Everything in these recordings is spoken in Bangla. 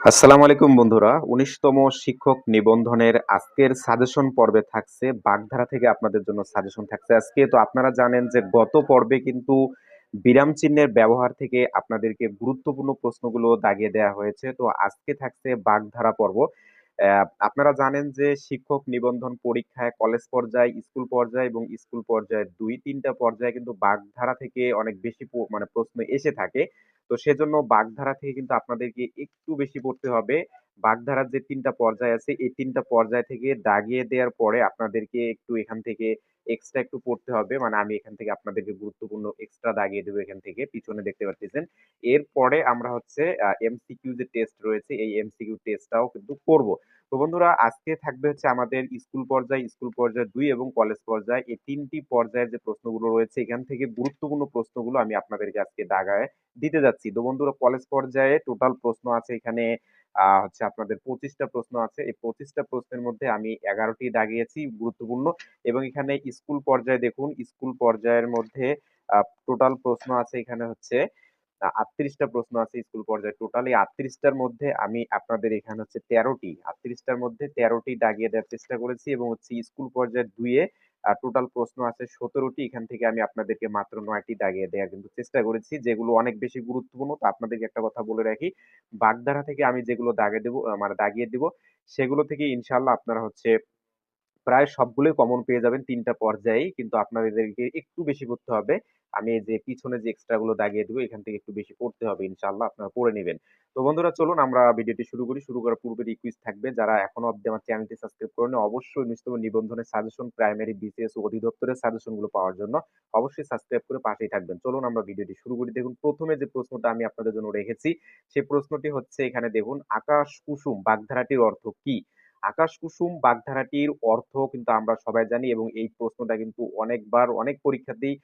আসসালামু আলাইকুম বন্ধুরা। উনিশতম শিক্ষক নিবন্ধনের আজকের সাজেশন পর্বে থাকছে, বাগধারা থেকে আপনাদের জন্য সাজেশন থাকছে। আজকে তো আপনারা জানেন যে গত পর্বে কিন্তু বিরাম চিহ্নের ব্যবহার থেকে আপনাদেরকে গুরুত্বপূর্ণ প্রশ্নগুলো দাগিয়ে দেওয়া হয়েছে। তো আজকে থাকছে বাগধারা পর্ব। আপনারা জানেন যে শিক্ষক নিবন্ধন পরীক্ষায় কলেজ পর্যায়ে, স্কুল পর্যায়ে এবং স্কুল পর্যায়ে দুই, তিনটা পর্যায়ে কিন্তু বাগধারা থেকে অনেক বেশি মানে প্রশ্ন এসে থাকে। তো সেজন্য বাগধারা থেকে কিন্তু আপনাদেরকে একটু বেশি পড়তে হবে। বাগধারার যে তিনটা পর্যায় আছে, এই তিনটা পর্যায় থেকে দাগিয়ে দেওয়ার পরে আপনাদেরকে একটু এখান থেকে এক্সট্রা একটু পড়তে হবে। মানে আমি এখান থেকে আপনাদেরকে গুরুত্বপূর্ণ এক্সট্রা দাগিয়ে দেবো এখান থেকে। পিছনে দেখতে পাচ্ছেন এরপরে আমরা হচ্ছে এমসিকিউ যে টেস্ট রয়েছে, এই এমসিকিউ টেস্টটাও কিন্তু করব। তো বন্ধুরা, আজকে থাকবে হচ্ছে আমাদের স্কুল পর্যায়ে স্কুল পর্যায়ে দুই এবং কলেজ পর্যায়ে। এই তিনটি পর্যায়ের যে প্রশ্নগুলো রয়েছে, এখান থেকে গুরুত্বপূর্ণ প্রশ্নগুলো আমি আপনাদেরকে আজকে দাগায় দিতে যাচ্ছি। তো বন্ধুরা কলেজ পর্যায়ে টোটাল প্রশ্ন আছে এখানে হচ্ছে আপনাদের পঁচিশটা প্রশ্ন আছে। এই পঁচিশটা প্রশ্নের মধ্যে আমি এগারোটি দাগিয়েছি, গুরুত্বপূর্ণ। এবং এখানে স্কুল পর্যায়ে দেখুন, স্কুল পর্যায়ের মধ্যে টোটাল প্রশ্ন আছে এখানে হচ্ছে আটত্রিশটা প্রশ্ন আছে স্কুল পর্যায়ে। টোটাল এই আটত্রিশটার মধ্যে আমি আপনাদের এখানে হচ্ছে তেরোটি, আটত্রিশটার মধ্যে তেরোটি দাগিয়ে দেওয়ার চেষ্টা করেছি। এবং হচ্ছে স্কুল পর্যায়ে দুইয়ে টোটাল প্রশ্ন আছে সতেরোটি, এখান থেকে আমি আপনাদেরকে মাত্র নয়টি দাগিয়ে দেওয়ার কিন্তু চেষ্টা করেছি, যেগুলো অনেক বেশি গুরুত্বপূর্ণ। তো আপনাদেরকে একটা কথা বলে রাখি, বাগধারা থেকে আমি যেগুলো দাগে দেবো মানে দাগিয়ে দেবো, সেগুলো থেকে ইনশাল্লাহ আপনারা হচ্ছে প্রায় সবগুলোই কমন পেয়ে যাবেন তিনটা পর্যায়েই, কিন্তু আপনাদেরকে একটু বেশি করতে হবে। আমি যে পিছনে যে এক্সট্রা গুলো দাগিয়ে দেবো, এখান থেকে একটু বেশি পড়তে হবে ইনশাল্লাহ আপনারা পড়ে নেবেন। তো বন্ধুরা, চলুন আমরা ভিডিওটি শুরু করি। শুরু করার পূর্বে রিকোয়েস্ট থাকবে, যারা এখনও অব্দি আমার চ্যানেলটি সাবস্ক্রাইব করেন অবশ্যই নিশ্চিত নিবন্ধনের সাজেশন প্রাইমারি বিসিএস অধিদপ্তরের সাজেশনগুলো পাওয়ার জন্য অবশ্যই সাবস্ক্রাইব করে পাশেই থাকবেন। চলুন আমরা ভিডিওটি শুরু করি। দেখুন, প্রথমে যে প্রশ্নটা আমি আপনাদের জন্য রেখেছি সেই প্রশ্নটি হচ্ছে এখানে দেখুন, আকাশ কুসুম বাগধারাটির অর্থ কি? আকাশ কুসুম বাগধারাটির অর্থ কিন্তু আমরা সবাই জানি এবং এই প্রশ্নটা কিন্তু অনেকবার অনেক পরীক্ষাতেই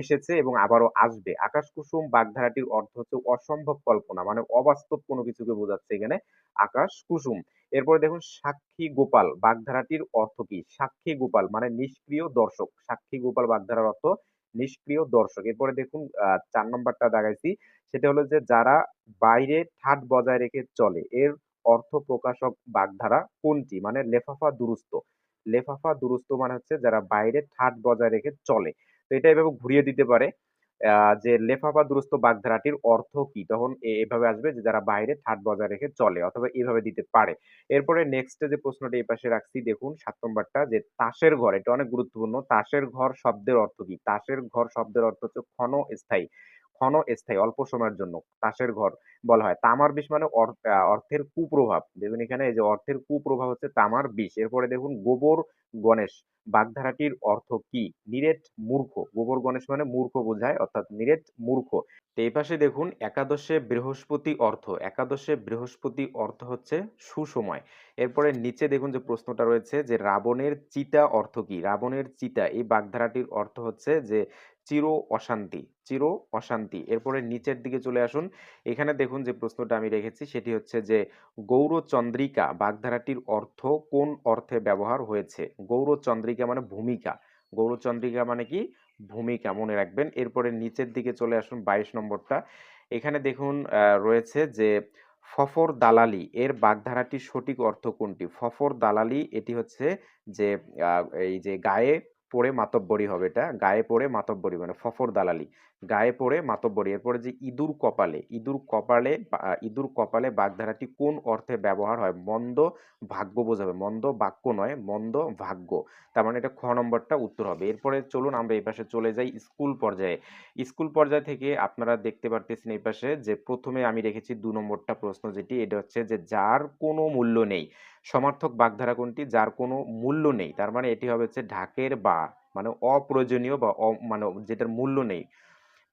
এসেছে এবং আবারও আসবে। আকাশ কুসুম বাগধারাটির অর্থ হচ্ছে অসম্ভব কল্পনা মানে অবাস্তব কোনো কিছুকে বোঝাচ্ছে এখানে আকাশ কুসুম এরপরে দেখুন সাক্ষী গোপাল, বাগধারাটির অর্থ কি? সাক্ষী গোপাল মানে নিষ্ক্রিয় দর্শক। সাক্ষী গোপাল বাগধারার অর্থ নিষ্ক্রিয় দর্শক। এরপরে দেখুন চার নম্বরটা দাগাইছি সেটা হলো যে যারা বাইরে ঠাট বজায় রেখে চলে, এর অর্থ প্রকাশক বাগধারা কোনটি? মানে লেফাফা দুরুস্ত। লেফাফা দুরুস্ত মানে হচ্ছে যারা বাইরে ঠাট বজায় রেখে চলে। তো এটা এভাবে ঘুরিয়ে দিতে পারে যে লেফাফা দুরুস্ত বাগধারাটির অর্থ কি? তখন এভাবে আসবে যে যারা বাইরে ঠাট বজায় রেখে চলে, অথবা এভাবে দিতে পারে। এরপরে নেক্সট যে প্রশ্নটা এই পাশে রাখছি, দেখুন, সাত নম্বরটা, যে তাসের ঘর, এটা অনেক গুরুত্বপূর্ণ। তাসের ঘর শব্দের অর্থ কি? তাসের ঘর শব্দের অর্থ হচ্ছে ক্ষণ ক্ষণ স্থায়ী, অল্প সময়ের জন্য। তাসের ঘর বলা হয়। তামার বিষ মানে অর- অর্থের কুপ্রভাব। দেখুন এখানে এই যে অর্থের কুপ্রভাব হচ্ছে তামার বিষ। এরপরে দেখুন গোবর গণেশ। বাগধারাটির অর্থ কি? নিরেট মূর্খ। গোবর গণেশ মানে মূর্খ বোঝায়, অর্থাৎ নিরেট মূর্খ। এই পাশে দেখুন একাদশে বৃহস্পতি অর্থ। একাদশে বৃহস্পতি অর্থ হচ্ছে সুসময়। এরপরে নিচে দেখুন যে প্রশ্নটা রয়েছে যে রাবণের চিতা অর্থ কি? রাবণের চিতা। এই বাগধারাটির অর্থ হচ্ছে যে চির অশান্তি চির অশান্তি। এরপরে নিচের দিকে চলে আসুন। এখানে দেখুন যে প্রশ্নটা আমি রেখেছি, সেটি হচ্ছে যে গৌরচন্দ্রিকা বাগধারাটির অর্থ কোন অর্থে ব্যবহার হয়েছে? গৌরচন্দ্রিকা মানে ভূমিকা। গৌরচন্দ্রিকা মানে কি? ভূমিকা, মনে রাখবেন। এরপরে নিচের দিকে চলে আসুন বাইশ নম্বরটা। এখানে দেখুন রয়েছে যে ফফর দালালি, এর বাগধারাটির সঠিক অর্থ কোনটি? ফফর দালালি, এটি হচ্ছে যে এই যে গায়ে পড়ে মাতব্বরি হবে এটা, গায়ে পড়ে মাতব্বরি মানে ফফর দালালি, গায়ে পড়ে মাতব্বরি। এরপরে যে ইঁদুর কপালে ইঁদুর কপালে ইঁদুর কপালে বাগধারাটি কোন অর্থে ব্যবহার হয়? মন্দ ভাগ্য বোঝাবে, মন্দ বাক্য নয়, মন্দ ভাগ্য। তার মানে এটা খ নম্বরটা উত্তর হবে। এরপরে চলুন আমরা এই পাশে চলে যাই স্কুল পর্যায়ে। স্কুল পর্যায় থেকে আপনারা দেখতে পারতেছেন এই পাশে যে প্রথমে আমি রেখেছি দু নম্বরটা প্রশ্ন যেটি, এটা হচ্ছে যে যার কোনো মূল্য নেই। সমার্থক বাগধারা কোনটি? যার কোনো মূল্য নেই। তার মানে এটি হবে হচ্ছে ঢাকের বা মানে অপ্রয়োজনীয় বা মানে যেটার মূল্য নেই।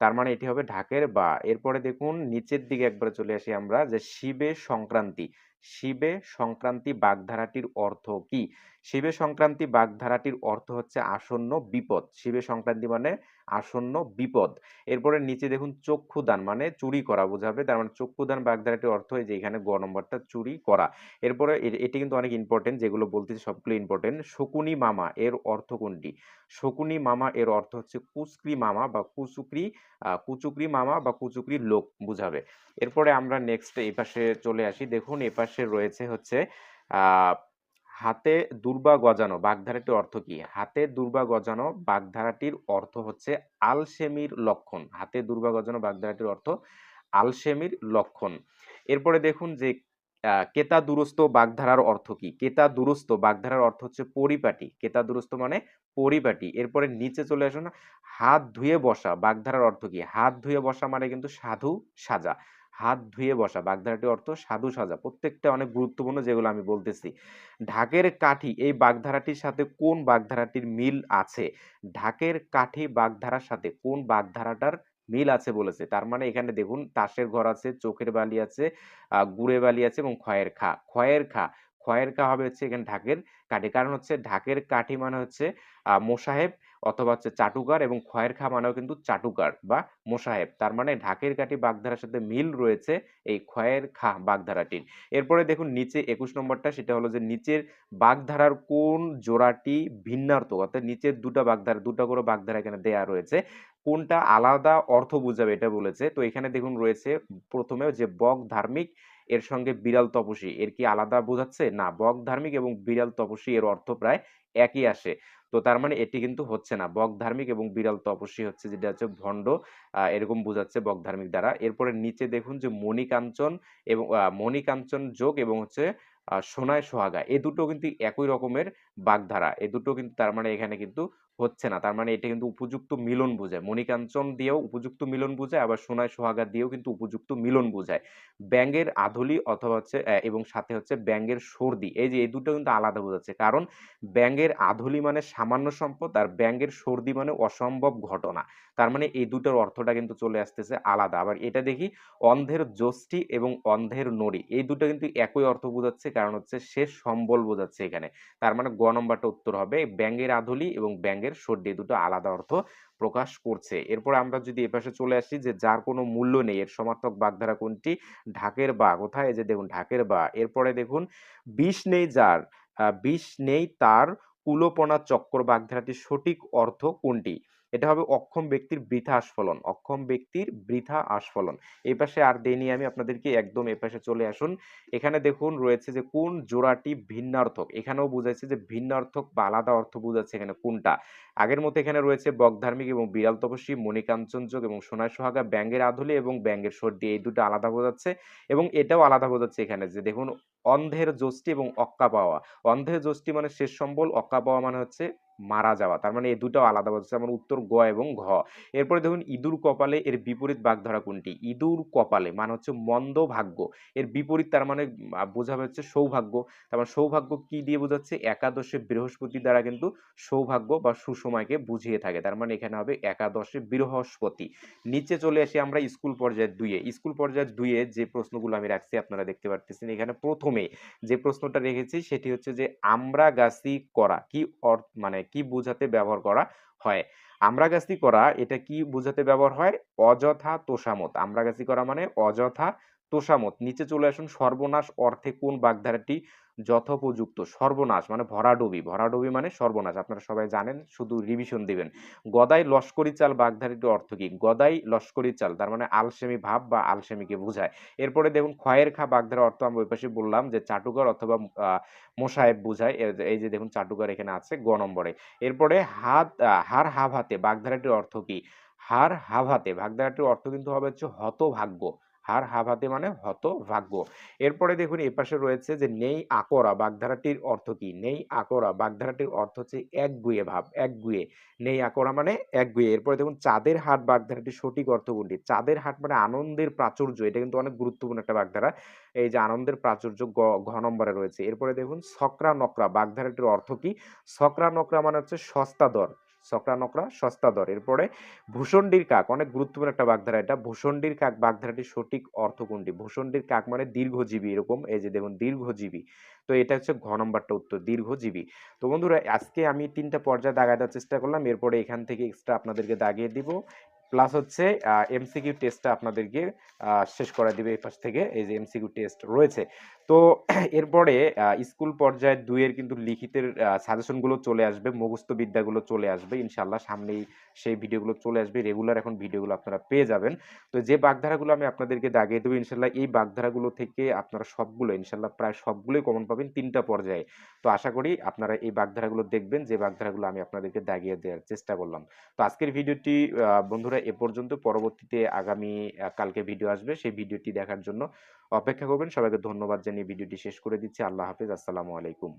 তার মানে এটি হবে ঢাকের বা এরপরে দেখুন, নিচের দিকে একবার চলে আসি আমরা যে শিবের সংক্রান্তি। শিবে সংক্রান্তি বাগধারাটির অর্থ কি? শিবে সংক্রান্তি বাগধারাটির অর্থ হচ্ছে আসন্ন বিপদ। শিবে সংক্রান্তি মানে আসন্ন বিপদ। এরপরে নিচে দেখুন চক্ষুদান মানে চুরি করা বোঝাবে। তার মানে চক্ষুদান বাগধারাটির অর্থ এই যে এখানে গ নম্বরটা চুরি করা। এরপরে এটি কিন্তু অনেক ইম্পর্টেন্ট যেগুলো বলতেছি সবগুলো ইম্পর্টেন্ট শকুনি মামা এর অর্থ কোনটি? শকুনি মামা এর অর্থ হচ্ছে কুচক্রি মামা বা কুচুকরি কুচুকরি মামা বা কুচুকরি লোক বুঝাবে। এরপরে আমরা নেক্সট এই পাশে চলে আসি। দেখুন এ পাশে রয়েছে হচ্ছে হাতে দুর্বা গজানো, বাগধারাটির অর্থ কি? হাতে দুর্বা গজানো, বাগধারাটির অর্থ হচ্ছে আলসেমির লক্ষণ। হাতে দুর্বা গজানো, বাগধারাটির অর্থ আলসেমির লক্ষণ। এরপরে দেখুন যে কেতা দুরস্ত, বাগধারার অর্থ কি? কেতা দুরস্ত, বাগধারার অর্থ হচ্ছে পরিপাটি। কেতা দুরস্ত মানে পরিপাটি। এরপরে নিচে চলে আসুন, হাত ধুয়ে বসা, বাগধারার অর্থ কি? হাত ধুয়ে বসা মানে কিন্তু সাধু সাজা। হাত ধুয়ে বসা। বাগধারাটির অর্থ সাধু সাজা। প্রত্যেকটা অনেক গুরুত্বপূর্ণ যেগুলো আমি বলতেছি। ঢাকের কাঠি, এই বাগধারাটির সাথে কোন বাগধারাটির মিল আছে? ঢাকের কাঠি বাগধারার সাথে কোন বাগধারাটার মিল আছে বলেছে? তার মানে এখানে দেখুন, তাসের ঘর আছে, চোখের বালি আছে গুড়ে বালি আছে এবং খয়ের খা। খয়ের খা খয়ের খা হবে হচ্ছে এখানে ঢাকের কাঠি। কারণ হচ্ছে ঢাকের কাঠি মানে হচ্ছে মোসাহেব অথবা হচ্ছে চাটুকার এবং খয়ের খা মানেও কিন্তু চাটুকার বা মোসাহেব। তার মানে ঢাকের কাঠি বাগধারার সাথে মিল রয়েছে এই খয়ের খা বাগধারাটির। এরপরে দেখুন নিচে একুশ নম্বরটা, সেটা হলো যে নিচের বাগধারার কোন জোড়াটি ভিন্নার্থক? অর্থাৎ নিচের দুটা বাগধারা, দুটা করে বাগধারা এখানে দেয়া রয়েছে। কোনটা আলাদা অর্থ বোঝাবে এটা বলেছে। তো এখানে দেখুন রয়েছে প্রথমে যে বক ধার্মিক এর সঙ্গে বিড়াল তপস্বী। এর কি আলাদা বোঝাচ্ছে? না, বক ধার্মিক এবং বিড়াল তপস্বী এর অর্থ প্রায় একই আসে। তো তার মানে এটি কিন্তু হচ্ছে না। বক ধার্মিক এবং বিড়াল তপস্বী হচ্ছে যেটা হচ্ছে ভণ্ড এরকম বোঝাচ্ছে বক ধার্মিক দ্বারা। এরপরে নিচে দেখুন যে মণিকাঞ্চন এবং মণিকাঞ্চন যোগ এবং হচ্ছে সোনায় সোহাগা। এ দুটো কিন্তু একই রকমের বাগধারা। এ দুটো কিন্তু তার মানে এখানে কিন্তু হচ্ছে না। তার মানে এটা কিন্তু উপযুক্ত মিলন বোঝায়। মণিকাঞ্চন দিয়েও উপযুক্ত মিলন বোঝায়, আবার সোনায় সোহাগা দিয়েও কিন্তু উপযুক্ত মিলন বোঝায়। ব্যাঙের আধুলি অথবা হচ্ছে এবং সাথে হচ্ছে ব্যাঙের সর্দি, এই যে এই দুটো কিন্তু আলাদা বোঝাচ্ছে। কারণ ব্যাঙের আধুলি মানে সামান্য সম্পদ আর ব্যাঙের সর্দি মানে অসম্ভব ঘটনা। তার মানে এই দুটোর অর্থটা কিন্তু চলে আসতেছে আলাদা। আবার এটা দেখি অন্ধের যষ্টি এবং অন্ধের নড়ি, এই দুটো কিন্তু একই অর্থ বোঝাচ্ছে। কারণ হচ্ছে শেষ সম্বল বোঝাচ্ছে এখানে। তার মানে গ নম্বরটা উত্তর হবে, ব্যাঙের আধুলি এবং ব্যাঙের সর্দি দুটো আলাদা অর্থ প্রকাশ করছে। এরপর আমরা যদি এপাশে চলে আসি যে যার কোনো মূল্য নেই, এর সমার্থক বাগধারা কোনটি? ঢাকের বা। কোথায়? যে দেখুন, ঢাকের বা। এরপরে দেখুন, বিষ নেই যার। বিষ নেই তার কুলোপনা চক্র বাগধারাটির সঠিক অর্থ কোনটি? এটা হবে অক্ষম ব্যক্তির বৃথা আস্ফলন, অক্ষম ব্যক্তির বৃথা আস্ফলন। এই পাশে আর দেইনি আমি, আপনাদেরকে একদম এ পাশে চলে আসুন। এখানে দেখুন রয়েছে যে কোন জোড়াটি ভিন্নার্থক। এখানেও বুঝাইছে যে ভিন্নার্থক বা আলাদা অর্থ বোঝাচ্ছে এখানে কোনটা। আগের মতো এখানে রয়েছে বকধার্মিক এবং বিড়াল তপস্বী মণিকাঞ্চনযোগ এবং সোনায় সোহাগা ব্যাঙ্গের আধুলি এবং ব্যাঙ্গের সর্দি, এই দুটো আলাদা বোঝাচ্ছে এবং এটাও আলাদা বোঝাচ্ছে এখানে যে দেখুন অন্ধের যষ্টি এবং অক্কা পাওয়া। অন্ধের যষ্টি মানে শেষ সম্বল, অক্কা পাওয়া মানে হচ্ছে মারা যাওয়া। তার মানে এই দুটাও আলাদা বোঝাচ্ছে আমার উত্তর গ এবং ঘ। এরপরে দেখুন, ইঁদুর কপালে এর বিপরীত বাগধারা কোনটি? ইঁদুর কপালে মানে হচ্ছে মন্দ ভাগ্য। এর বিপরীত তার মানে বোঝাবে হচ্ছে সৌভাগ্য। তার মানে সৌভাগ্য কি দিয়ে বোঝাচ্ছে? একাদশে বৃহস্পতি দ্বারা কিন্তু সৌভাগ্য বা সুসময়কে বুঝিয়ে থাকে। তার মানে এখানে হবে একাদশে বৃহস্পতি। নিচে চলে আসি আমরা স্কুল পর্যায়ের দুইয়ে। স্কুল পর্যায়ের দুইয়ে যে প্রশ্নগুলো আমি রাখছি, আপনারা দেখতে পারতেছেন। এখানে প্রথমে যে প্রশ্নটা রেখেছি, সেটি হচ্ছে যে আমরা গাছি করা কি অর্থ মানে কি বোঝাতে ব্যবহার করা হয়। আমরা গাছি করা, এটা কি বোঝাতে ব্যবহার হয়? অযথা তোষামত আমরা গাছি করা মানে অযথা তোষামত নিচে চলে আসুন সর্বনাশ অর্থে কোন বাগধারাটি যথোপযুক্ত? সর্বনাশ মানে ভরাডুবি ভরাডুবি মানে সর্বনাশ, আপনারা সবাই জানেন, শুধু রিভিশন দিবেন। গদাই লস্করি চাল বাগধারাটির অর্থ কি? গদাই লস্করি চাল, তার মানে আলসেমি ভাব বা আলসেমিকে বোঝায়। এরপরে দেখুন, খয়ের খা বাগধারা অর্থ আমরা ওই পাশে বললাম যে চাটুকার অথবা মোসাহেব বোঝায় এই যে- দেখুন চাটুকার এখানে আছে গ নম্বরে। এরপরে হাত হার হাব হাতে বাগধারাটির অর্থ কি? হার হাভাতে, বাগধারাটির অর্থ কিন্তু হবে হচ্ছে হতভাগ্য। হার হাভাতে মানে মানে হতভাগ্য। এরপরে দেখুন এপাশে রয়েছে যে, নেই আকরা, বাগধারাটির অর্থ কি? নেই আকরা, বাগধারাটির অর্থ হচ্ছে একগুয়ে ভাব, একগুয়ে। নেই আকরা মানে একগুয়ে। এরপরে দেখুন, চাঁদের হাট বাগধারাটির সঠিক অর্থ কোনটি চাঁদের হাট মানে আনন্দের প্রাচুর্য। এটা কিন্তু অনেক গুরুত্বপূর্ণ একটা বাগধারা। এই যে, আনন্দের প্রাচুর্য ঘ নম্বরে রয়েছে। এরপরে দেখুন, সকরা নকরা, বাগধারাটির অর্থ কি? সকরা নকরা মানে হচ্ছে সস্তা দর। সকরা নকরা সস্তা দর। এরপরে ভূষণ্ডির কাক, অনেক গুরুত্বপূর্ণ একটা বাগধারা এটা। ভূষণ্ডির কাক বাগধারাটির সঠিক অর্থ কোনটি? ভূষণ্ডির কাক মানে দীর্ঘজীবী, এরকম। এই যে দেখুন, দীর্ঘজীবী। তো এটা হচ্ছে ঘ নম্বরটা উত্তর, দীর্ঘজীবী। তো বন্ধুরা, আজকে আমি তিনটা পর্যায়ে দাগায় দেওয়ার চেষ্টা করলাম। এরপরে এখান থেকে এক্সট্রা আপনাদেরকে দাগিয়ে দিব। প্লাস হচ্ছে এমসিকিউ টেস্টটা আপনাদেরকে শেষ করে দিবে এই পাশ থেকে। এই যে এমসিকিউ টেস্ট রয়েছে। তো এরপরে স্কুল পর্যায়ে দুইয়ের কিন্তু লিখিতের সাজেশনগুলো চলে আসবে, মুখস্থ বিদ্যাগুলো চলে আসবে ইনশাল্লাহ সামনেই সেই ভিডিওগুলো চলে আসবে, রেগুলার এখন ভিডিওগুলো আপনারা পেয়ে যাবেন। তো যে বাগধারাগুলো আমি আপনাদেরকে দাগিয়ে দেবো ইনশাল্লাহ এই বাগধারাগুলো থেকে আপনারা সবগুলো ইনশাল্লাহ প্রায় সবগুলোই কমন পাবেন তিনটা পর্যায়ে। তো আশা করি আপনারা এই বাগধারাগুলো দেখবেন, যে বাগধারাগুলো আমি আপনাদেরকে দাগিয়ে দেওয়ার চেষ্টা করলাম। তো আজকের ভিডিওটি বন্ধুরা এ পর্যন্ত, পরবর্তীতে আগামী কালকে ভিডিও আসবে, সেই ভিডিওটি দেখার জন্য অপেক্ষা করবেন। সবাইকে ধন্যবাদ জানিয়ে ভিডিওটি শেষ করে দিচ্ছি। আল্লাহ হাফিজ। আসসালামু আলাইকুম।